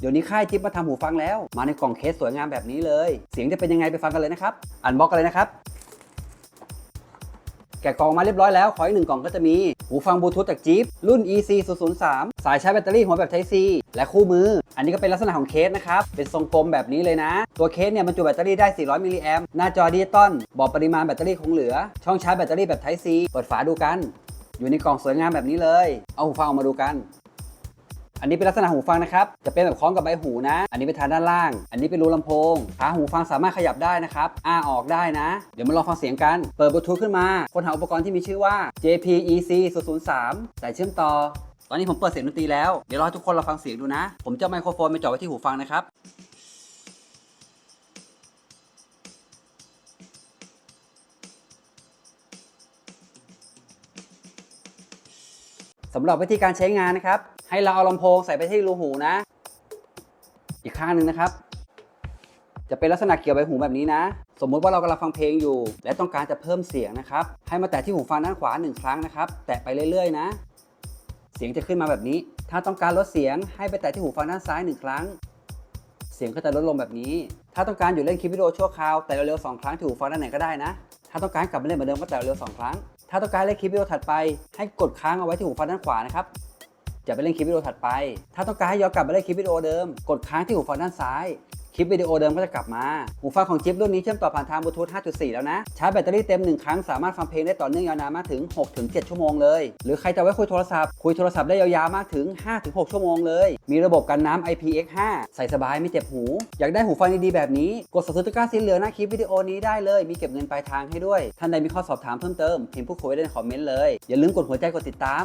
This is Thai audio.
เดี๋ยวนี้ค่ายจิ๊บมาทำหูฟังแล้ว มาในกล่องเคสสวยงามแบบนี้เลย เสียงจะเป็นยังไงไปฟังกันเลยนะครับ อันบ็อกกันเลยนะครับ แกะกล่องมาเรียบร้อยแล้วขออีกหนึ่งกล่องก็จะมี หูฟังบลูทูธจากจี๊ปรุ่น EC 0 0 3สายชาร์จแบตเตอรี่หัวแบบ Type C และคู่มือ อันนี้ก็เป็นลักษณะของเคสนะครับ เป็นทรงกลมแบบนี้เลยนะ ตัวเคสเนี่ยบรรจุแบตเตอรี่ได้ 400 มิลลิแอมหน้าจอดิจิตอลบอกปริมาณแบตเตอรี่คงเหลือ ช่องชาร์จแบตเตอรี่แบบ Type C เปิดฝาดูกัน อยู่ในกล่องสวยงามแบบนี้เลย เอาหูฟังออกมาดูกัน อันนี้เป็นลักษณะหูฟังนะครับ จะเป็นแบบคล้องกับใบหูนะ อันนี้เป็นทางด้านล่าง อันนี้เป็นรูลำโพงขาหูฟังสามารถขยับได้นะครับ อ้าออกได้นะ เดี๋ยวมาลองฟังเสียงกัน เปิดบลูทูธขึ้นมา ค้นหาอุปกรณ์ที่มีชื่อว่า JPEC 003สายเชื่อมต่อ ตอนนี้ผมเปิดเสียงดนตรีแล้ว เดี๋ยวรอทุกคนเราฟังเสียงดูนะ ผมจะไมโครโฟนไปจ่อไว้ที่หูฟังนะครับสำหรับวิธีการใช้งานนะครับ ให้เราเอาลำโพงใส่ไปที่รูหูนะ อีกข้างหนึ่งนะครับ จะเป็นลักษณะเกี่ยวใบหูแบบนี้นะ สมมุติว่าเรากำลังฟังเพลงอยู่ และต้องการจะเพิ่มเสียงนะครับ ให้มาแตะที่หูฟังด้านขวาหนึ่งครั้งนะครับ แตะไปเรื่อยๆ นะ เสียงจะขึ้นมาแบบนี้ ถ้าต้องการลดเสียงให้ไปแตะที่หูฟังด้านซ้ายหนึ่งครั้ง เสียงก็จะลดลงแบบนี้ ถ้าต้องการอยู่เล่นคลิปวิดีโอชั่วคราวแต่เร็วๆสองครั้งที่หูฟังด้านไหนก็ได้นะ ถ้าต้องการกลับมาเล่นเหมือนเดิมก็แต่เร็วๆสองครั้งถ้าต้องการเล่นคลิปวิดีโอถัดไปให้กดค้างเอาไว้ที่หูฟังด้านขวานะครับ จะไปเล่นคลิปวิดีโอถัดไป ถ้าต้องการให้ย้อนกลับมาเล่นคลิปวิดีโอเดิม กดค้างที่หูฟังด้านซ้าย คลิปวิดีโอเดิมก็จะกลับมา หูฟังของจิ๊บรุ่นนี้เชื่อมต่อผ่านทางบลูทูธ 5.4 แล้วนะ ชาร์จแบตเตอรี่เต็ม 1 ครั้งสามารถฟังเพลงได้ต่อเนื่องยาวนานมากถึง 6-7 ชั่วโมงเลย หรือใครจะไว้คุยโทรศัพท์ คุยโทรศัพท์ได้ยาวๆมากถึง 5-6 ชั่วโมงเลย มีระบบกันน้ำ IPX5 ใส่สบายไม่เจ็บหู อยากได้หูฟังดีๆแบบนี้ กดสับสตะกร้าสีเหลืองหน้าคลิปวิดีโอนี้ได้เลย มีเก็บเงินปลายทางให้ด้วย ท่านใดมีข้อสอบถามเพิ่มเติมพิมพ์พูดคุยไว้ในคอมเมนต์เลย อย่าลืมกดหัวใจกดติดตาม